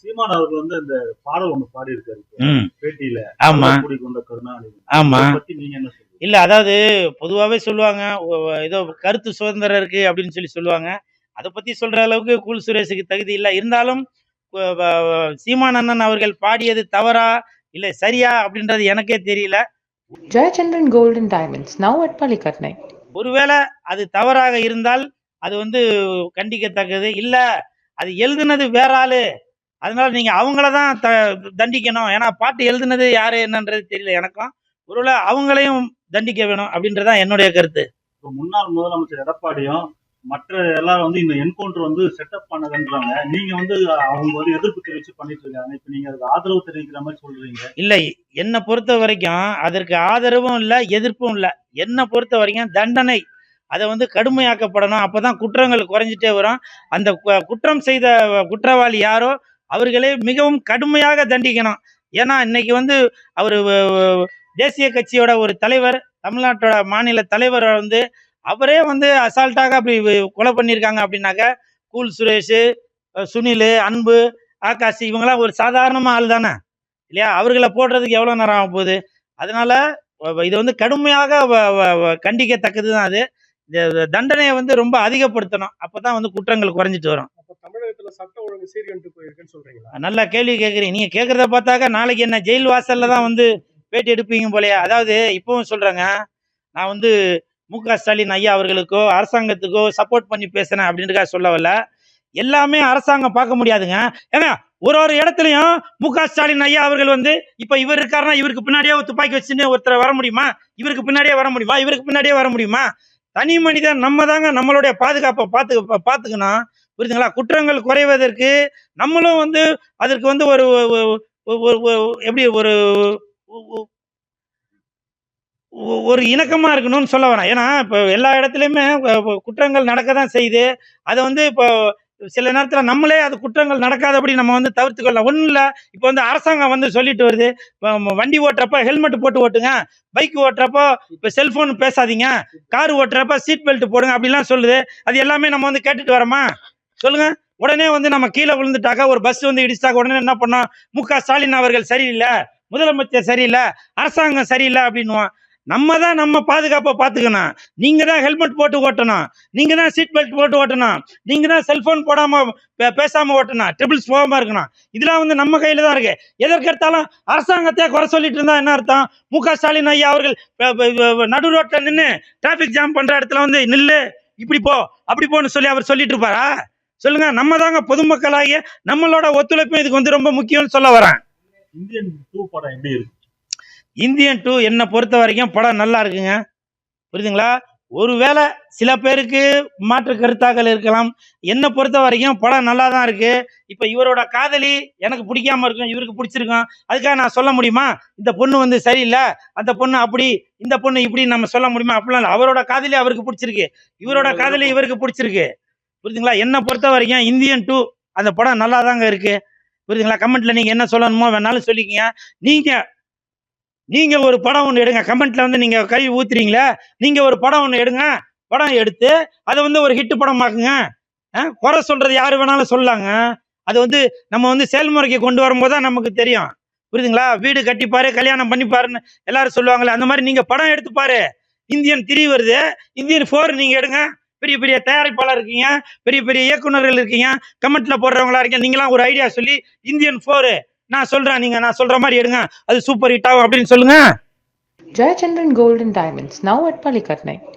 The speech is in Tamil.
சீமான் அவர்கள் வந்து இந்த பாடல் ஒண்ணு பாடி இருக்காரு பேட்டியில. ஆமா. கூடி கொண்ட கருணாநிதி. ஆமா. நீங்க என்ன இல்ல அதாவது பொதுவாகவே சொல்லுவாங்க ஏதோ கருத்து சுதந்திரம் இருக்கு அப்படின்னு சொல்லி சொல்லுவாங்க. அதை பத்தி சொல்ற அளவுக்கு கூல் சுரேஷுக்கு தகுதி இல்லை. இருந்தாலும் சீமான் அண்ணன் அவர்கள் பாடியது தவறா இல்ல சரியா அப்படின்றது எனக்கே தெரியல. Gold and Diamonds, now at Palikatnai. ஒருவேளை அது தவறாக இருந்தால் அது வந்து கண்டிக்கத்தக்கது. இல்ல அது எழுதுனது வேற ஆளு. அதனால நீங்க அவங்கள தான் த- தண்டிக்கணும். ஏன்னா பாட்டு எழுதுனது யாரு என்னன்றது தெரியல எனக்கும். ஒருவேளை அவங்களையும் தண்டிக்க வேணும் அப்படின்றதான் என்னுடைய கருத்து. இப்ப முன்னாள் முதலமைச்சர் எடப்பாடியும் மற்ற எல்லாரும் வந்து இந்த என்கவுண்டர் வந்து செட்டப் பண்ணதுன்றாங்க நீங்க வந்து அவங்க வந்து எதிர்ப்பு தெரிவிச்சு பண்ணிட்டு இருக்காங்க. இப்ப நீங்க அதுக்கு ஆதரவு தெரிவிக்கிற மாதிரி சொல்றீங்க. இல்லை என்னை பொறுத்த வரைக்கும் அதற்கு ஆதரவும் இல்லை எதிர்ப்பும் இல்லை. என்னை பொறுத்த வரைக்கும் தண்டனை. அதை வந்து கடுமையாக்கப்படணும். அப்பதான் குற்றங்கள் குறைஞ்சிட்டே வரும். அந்த குற்றம் செய்த குற்றவாளி யாரோ அவர்களே மிகவும் கடுமையாக தண்டிக்கணும். ஏன்னா இன்னைக்கு வந்து அவர் தேசிய கட்சியோட ஒரு தலைவர் தமிழ்நாட்டோட மாநில தலைவர் வந்து அவரே வந்து அசால்ட்டாக அப்படி கொலை பண்ணியிருக்காங்க அப்படின்னாக்க கூல் சுரேஷ் சுனில் அன்பு ஆகாஷ் இவங்கெல்லாம் ஒரு சாதாரணமாக ஆள் தானே? இல்லையா? அவர்களை போடுறதுக்கு எவ்வளோ நேரம் ஆக போகுது? அதனால இதை இது வந்து கடுமையாக வ- வ- கண்டிக்கத்தக்கது தான் அது. இந்த தண்டனையை வந்து ரொம்ப அதிகப்படுத்தணும். அப்போ தான் வந்து குற்றங்கள் குறைஞ்சிட்டு வரும். சட்டம் ஒழுங்கு சீர்கண்டு போயிருக்குன்னு சொல்றீங்களா? நல்லா கேள்வி கேட்குறீங்க நீங்க கேட்கறத பார்த்தாக்க நாளைக்கு என்ன ஜெயில் வாசல்ல தான் வந்து பேட்டி எடுப்பீங்க போலயா. அதாவது இப்பவும் சொல்றேங்க. நான் வந்து மு க ஸ்டாலின் ஐயா அவர்களுக்கோ அரசாங்கத்துக்கோ சப்போர்ட் பண்ணி பேசுறேன் அப்படின்றதுக்காக சொல்ல வரல. எல்லாமே அரசாங்கம் பார்க்க முடியாதுங்க. ஏங்க ஒரு ஒரு இடத்துலயும் மு க ஸ்டாலின் ஐயா அவர்கள் வந்து இப்ப இவர் இருக்காருன்னா இவருக்கு பின்னாடியே ஒரு துப்பாக்கி வச்சுன்னு ஒருத்தர் வர முடியுமா? இவருக்கு பின்னாடியே வர முடியுமா? இவருக்கு பின்னாடியே வர முடியுமா? தனி மனிதன் நம்ம தாங்க நம்மளுடைய பாதுகாப்பை பார்த்து பார்த்துக்கணும். புரியுதுங்களா? குற்றங்கள் குறைவதற்கு நம்மளும் வந்து அதற்கு வந்து ஒரு எப்படி ஒரு ஒரு இணக்கமா இருக்கணும்னு சொல்ல வரேன் ஏன்னா இப்போ எல்லா இடத்துலையுமே குற்றங்கள் நடக்க தான் செய்யுது. அதை வந்து இப்போ சில நேரத்தில் நம்மளே அது குற்றங்கள் நடக்காதபடி நம்ம வந்து தவிர்த்துக்கொள்ளலாம். ஒன்றும் இல்லை. இப்போ வந்து அரசாங்கம் வந்து சொல்லிட்டு வருது. இப்போ வண்டி ஓட்டுறப்ப ஹெல்மெட் போட்டு ஓட்டுங்க. பைக் ஓட்டுறப்போ இப்போ செல்ஃபோன் பேசாதீங்க. கார் ஓட்டுறப்ப சீட் பெல்ட் போடுங்க அப்படிலாம் சொல்லுது. அது எல்லாமே நம்ம வந்து கேட்டுட்டு வரோமா? சொல்லுங்க. உடனே வந்து நம்ம கீழே விழுந்துட்டாக்கா ஒரு பஸ் வந்து இடிச்சிட்டாக்க உடனே என்ன பண்ணோம் மு க ஸ்டாலின் அவர்கள் சரியில்லை முதலமைச்சர் சரியில்லை அரசாங்கம் சரியில்லை அப்படின்னுவான். நம்ம தான் நம்ம பாதுகாப்பை பார்த்துக்கணும். நீங்க தான் ஹெல்மெட் போட்டு ஓட்டணும். நீங்க தான் சீட் பெல்ட் போட்டு ஓட்டணும். நீங்க தான் செல்போன் போடாம பே- பேசாம ஓட்டணும். ட்ரிபிள்ஸ் போகாம இருக்கணும். இதெல்லாம் வந்து நம்ம கையில தான் இருக்கு. எதற்கெடுத்தாலும் அரசாங்கத்தையே குறை சொல்லிட்டு இருந்தா என்ன அர்த்தம்? மு க ஸ்டாலின் ஐயா அவர்கள் நடு ரோட்ல நின்று டிராபிக் ஜாம் பண்ற இடத்துல வந்து நில்லு. இப்படி போ அப்படி போன்னு சொல்லி அவர் சொல்லிட்டு இருப்பாரா? சொல்லுங்க நம்ம தாங்க பொதுமக்களாகிய நம்மளோட ஒத்துழைப்பும் இதுக்கு வந்து ரொம்ப முக்கியம்னு சொல்ல வரேன். இந்தியன் டூ படம் எப்படி இருக்கு? இந்தியன் டூ என்னை பொறுத்த வரைக்கும் படம் நல்லா இருக்குங்க. புரியுதுங்களா? ஒருவேளை சில பேருக்கு மாற்று கருத்தாக்கள் இருக்கலாம். என்னை பொறுத்த வரைக்கும் படம் நல்லா தான் இருக்கு. இப்போ இவரோட காதலி எனக்கு பிடிக்காம இருக்கும் இவருக்கு பிடிச்சிருக்கும். அதுக்காக நான் சொல்ல முடியுமா? இந்த பொண்ணு வந்து சரியில்லை அந்த பொண்ணு அப்படி இந்த பொண்ணு இப்படி நம்ம சொல்ல முடியுமா? அப்படிலாம் அவரோட காதலி அவருக்கு பிடிச்சிருக்கு. இவரோட காதலி இவருக்கு பிடிச்சிருக்கு. புரியுதுங்களா? என்னை பொறுத்த வரைக்கும் இந்தியன் டூ அந்த படம் நல்லா தாங்க இருக்கு. புரியுதுங்களா? கமெண்ட்ல நீங்க என்ன சொல்லணுமோ வேணாலும் சொல்லிக்கங்க. நீங்க நீங்க ஒரு படம் ஒன்று எடுங்க. கமெண்ட்ல வந்து நீங்க கை ஊத்துறீங்களே நீங்க ஒரு படம் ஒன்று எடுங்க. படம் எடுத்து அதை வந்து ஒரு ஹிட் படமாக்குங்க அஹ், குறை சொல்றது யாரு வேணாலும் சொல்லலாங்க அது வந்து நம்ம வந்து செயல்முறைக்கு கொண்டு வரும்போது தான் நமக்கு தெரியும். புரியுதுங்களா? வீடு கட்டிப்பாரு கல்யாணம் பண்ணிப்பாருன்னு எல்லாரும் சொல்லுவாங்களே அந்த மாதிரி நீங்க படம் எடுத்துப்பாரு இந்தியன் த்ரீ வருது. இந்தியன் ஃபோர் நீங்க எடுங்க. பெரிய பெரிய தயாரிப்பாளர் இருக்கீங்க பெரிய பெரிய இயக்குனர்கள் இருக்கீங்க கமெண்ட்ல போடுறவங்களா இருக்கீங்க நீங்களாம் ஒரு ஐடியா சொல்லி இந்தியன் ஃபோரு நான் சொல்றேன் நீங்க நான் சொல்ற மாதிரி எடுங்க அது சூப்பர் ஹிட் ஆகும் அப்படின்னு சொல்லுங்க. Jayachandran golden diamonds now now at